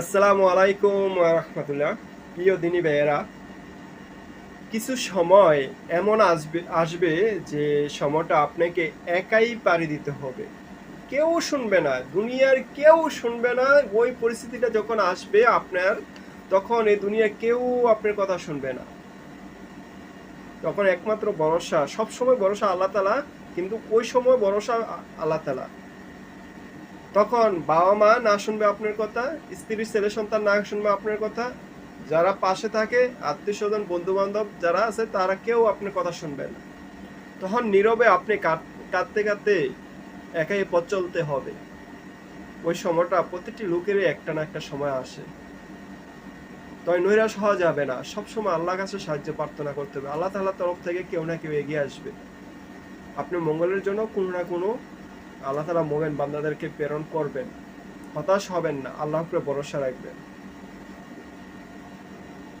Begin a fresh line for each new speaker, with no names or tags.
আসসালামু আলাইকুম রহমতুল্লাহ। প্রিয় দিনী ভাইয়েরা, কিছু সময় এমন আসবে আসবে যে সময়টা আপনাকে একাই পাড়ি দিতে হবে। কেউ শুনবে না, দুনিয়ার কেউ শুনবে না, ওই পরিস্থিতিটা যখন আসবে আপনার, তখন এই দুনিয়ার কেউ আপনার কথা শুনবে না। তখন একমাত্র ভরসা, সবসময় ভরসা আল্লাহ তালা কিন্তু ওই সময় ভরসা আল্লাহ তালা তখন বাবা মা না শুনবে আপনার কথা, স্ত্রী, ছেলে, সন্তান না শুনবে আপনার কথা, যারা পাশে থাকে, আত্মীয় স্বজন বন্ধু বান্ধব যারা আছে, তারা কেউ আপনার কথা শুনবে না। তখন নীরবে আপনি কাঁদ- কাঁদতে কাঁদতে একাই পথ চলতে হবে। ওই সময়টা প্রতিটি লোকেরই একটা না একটা সময় আসে। তাই নৈরাশ হওয়া যাবে না। সবসময় আল্লাহ কাছে সাহায্য, প্রার্থনা করতে হবে। আল্লাহ তাআলার তরফ থেকে কেউ না কেউ এগিয়ে আসবে। আপনি মঙ্গলের জন্য কোনো না কোনো আল্লাহ তালা মোমেন বান্দাদেরকে প্রেরণ করবেন। হতাশ হবেন না আল্লাহ উপরে ভরসা রাখবেন।